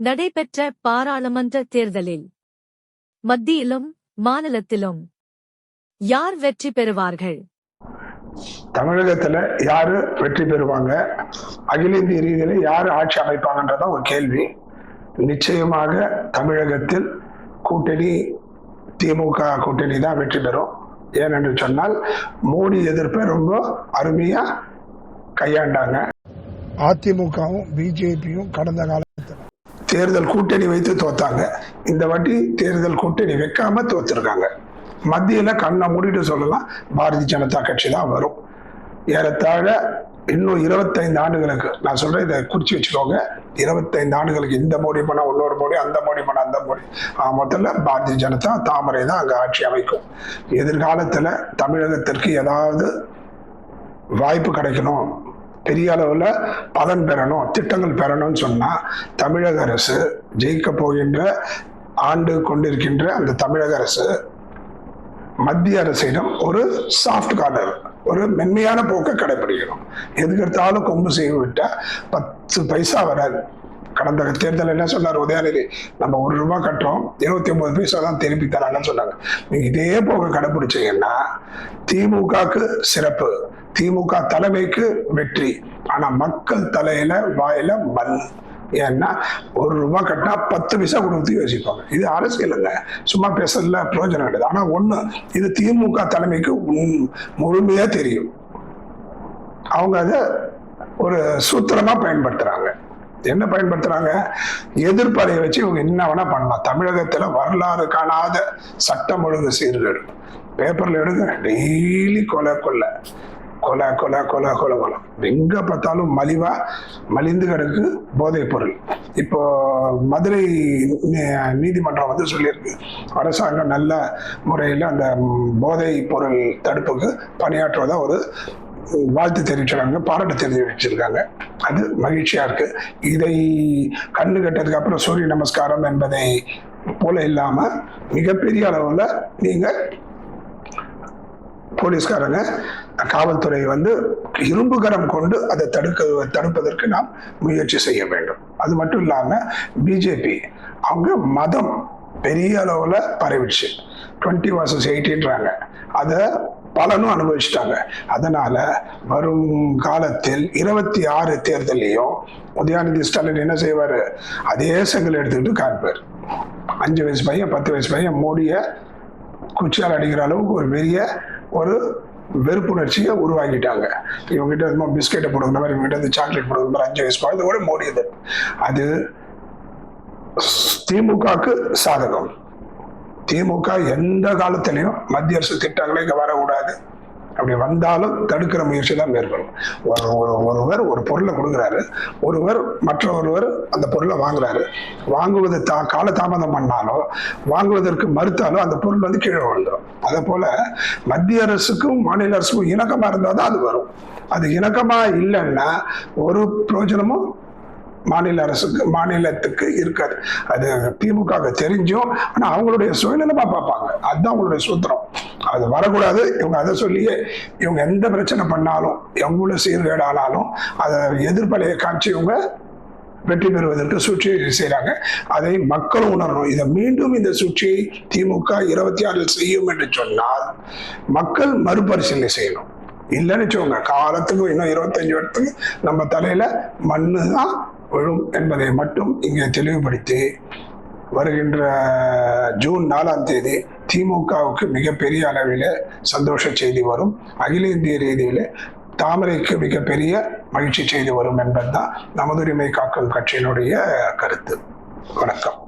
நடைபெற்ற பாராளுமன்ற தேர்தலில் மத்தியிலும் மாநிலத்திலும் யார் வெற்றி பெறுவார்கள்? தமிழகத்துல யாரு வெற்றி பெறுவாங்க? அகில இந்திய ரீதியில யாரு ஆட்சி அமைப்பாங்கன்றதான் ஒரு கேள்வி. நிச்சயமாக தமிழகத்தில் கூட்டணி திமுக கூட்டணி தான் வெற்றி பெறும். ஏனென்று சொன்னால் மோடி எதிர்ப்பை ரொம்ப அருமையா கையாண்டாங்க. அதிமுகவும் பிஜேபியும் கடந்த காலத்தில் தேர்தல் கூட்டணி வைத்து தோத்தாங்க. இந்த வாட்டி தேர்தல் கூட்டணி வைக்காம தோத்துருக்காங்க. மத்தியில் கண்ணை மூடிட்டு சொல்லலாம் பாரதிய ஜனதா கட்சி தான் வரும். ஏறத்தாழ இன்னும் இருபத்தைந்து ஆண்டுகளுக்கு நான் சொல்றேன் இதை குறிச்சு வச்சுக்கோங்க. இருபத்தைந்து ஆண்டுகளுக்கு இந்த மோடி பண்ணால் இன்னொரு மோடி அந்த மோடி பணம் அந்த மோடி. ஆக பாரதிய ஜனதா தாமரை தான் அங்கே ஆட்சி அமைக்கும். எதிர்காலத்தில் தமிழகத்திற்கு ஏதாவது வாய்ப்பு கிடைக்கணும். பெரிய அளவில் பலன் பெறணும் திட்டங்கள் பெறணும்னு சொன்னால் தமிழக அரசு ஜெயிக்க போகின்ற ஆண்டு கொண்டிருக்கின்ற அந்த தமிழக அரசு மத்திய அரசிடம் ஒரு சாஃப்ட் கார்னர் ஒரு மென்மையான போக்கை கடைபிடிக்கணும் எதுக்கு எடுத்தாலும் கொம்பு செய்ய விட்டால் பத்து பைசா வராது. கடந்த தேர்தல் என்ன சொன்னார் உதயநிதி? நம்ம ஒரு ரூபா கட்டுறோம் இருபத்தி ஒன்பது பைசா தான் திருப்பி தராங்கன்னு சொன்னாங்க. நீங்க இதே போக கடைபிடிச்சீங்கன்னா திமுகக்கு சிறப்பு. திமுக தலைமைக்கு வெற்றி. ஆனா மக்கள் தலையில வாயில மண் ஏன்னா ஒரு ரூபாய் கட்டினா பத்து பைசா கொடுத்து யோசிப்பாங்க. இது அரசியலுங்க சும்மா பேசுறதுல பிரயோஜனம் கிடையாது. ஆனா ஒண்ணு இது திமுக தலைமைக்கு முழுமையா தெரியும். அவங்க அதை ஒரு சூத்திரமா பயன்படுத்துறாங்க. என்ன பயன்படுத்துறாங்க? எதிர்ப்பறையை வச்சு இவங்க என்ன வேணா பண்ணலாம். தமிழகத்துல வரலாறு காணாத சட்டம் ஒழுங்கு சீர்கேடு. பேப்பர்ல எடுங்க டெய்லி கொலை கொள்ள. கொலை கொலை கொலை கொலை கொலை. எங்க பார்த்தாலும் மலிவா மலிந்து கிடக்கு போதைப் பொருள். இப்போ மதுரை நீ- நீதிமன்றம் வந்து சொல்லியிருக்கு. அரசாங்கம் நல்ல முறையில் அந்த போதை பொருள் தடுப்புக்கு பணியாற்றுவதா ஒரு வாழ்த்து தெரிவிச்சிருக்காங்க பாராட்டு தெரிவிச்சிருக்காங்க. அது மகிழ்ச்சியா இருக்கு. இதை கண்ணு கட்டதுக்கு அப்புறம் சூரிய நமஸ்காரம் என்பதை போல இல்லாம மிகப்பெரிய அளவுல நீங்க போலீஸ்காரங்க காவல்துறை வந்து இரும்புகரம் கொண்டு அதை தடுக்க தடுப்பதற்கு நாம் முயற்சி செய்ய வேண்டும். அது மட்டும் இல்லாம பிஜேபி அவங்க மதம் பெரிய அளவுல பரவிடுச்சு. டுவெண்ட்டி வர்சஸ் எயிட்டின்றாங்க. அதை பலனும் அனுபவிச்சிட்டாங்க. அதனால வரும் காலத்தில் இருபத்தி ஆறு தேர்தலையும் உதயாநிதி ஸ்டாலின் என்ன செய்வாரு? அதே செங்கல் எடுத்துக்கிட்டு காண்பார் அஞ்சு வயசு பையன் பத்து வயசு பையன் மோடியை குச்சியால் அடிக்கிற அளவுக்கு ஒரு பெரிய ஒரு வெறுப்புணர்ச்சியை உருவாக்கிட்டாங்க. இவங்ககிட்ட இருந்து பிஸ்கெட்டை போடுற மாதிரி இவங்ககிட்ட இருந்து சாக்லேட் போடுற மாதிரி அஞ்சு வயசு குழந்தை கூட மோடியது. அது திமுகக்கு சாதகம். திமுக எந்த காலத்திலையும் மத்திய அரசு திட்டங்களே இங்கே வரக்கூடாது. அப்படி வந்தாலும் தடுக்கிற முயற்சி தான் மேற்கொள்ளும். ஒரு ஒரு- ஒருவர் ஒரு பொருளை கொடுக்குறாரு ஒருவர் மற்ற ஒருவர் அந்த பொருளை வாங்குறாரு. வாங்குவது தா கால தாமதம் பண்ணாலோ வாங்குவதற்கு மறுத்தாலோ அந்த பொருள் வந்து கீழே விழுந்துடும் அதே போல மத்திய அரசுக்கும் மாநில அரசுக்கும் இணக்கமாக இருந்தால் தான் அது வரும். அது இணக்கமாக இல்லைன்னா ஒரு பிரயோஜனமும் மாநில அரசுக்கு மாநிலத்துக்கு இருக்காது. அது திமுக தெரிஞ்சும் ஆனால் அவங்களுடைய சுயநலமாக பார்ப்பாங்க. அதுதான் அவங்களுடைய சூத்திரம். அது வரக்கூடாது. இவங்க அதை சொல்லியே இவங்க எந்த பிரச்சனை பண்ணாலும் எவ்வளோ சீர்கேடானாலும் அதை எதிர்ப்பலையை காட்சி இவங்க வெற்றி பெறுவதற்கு சூழ்ச்சி செய்கிறாங்க அதை மக்களும் உணரணும். இதை மீண்டும் இந்த சூழ்ச்சியை திமுக இருபத்தி ஆறில் செய்யும் என்று சொன்னால் மக்கள் மறுபரிசீலனை செய்யணும். இல்லைன்னு வச்சுக்கோங்க காலத்துக்கும் இன்னும் இருபத்தஞ்சு வருடத்துக்கு நம்ம தலையில மண்ணு தான் விழும் என்பதை மட்டும் இங்கே தெளிவுபடுத்தி வருகின்ற ஜூன் நாலாம் தேதி திமுகவுக்கு மிகப்பெரிய அளவில் சந்தோஷ செய்தி வரும். அகில இந்திய ரீதியில் தாமரைக்கு மிகப்பெரிய மகிழ்ச்சி செய்தி வரும் என்பதுதான் நமதுரிமை காக்கும் கட்சியினுடைய கருத்து. வணக்கம்.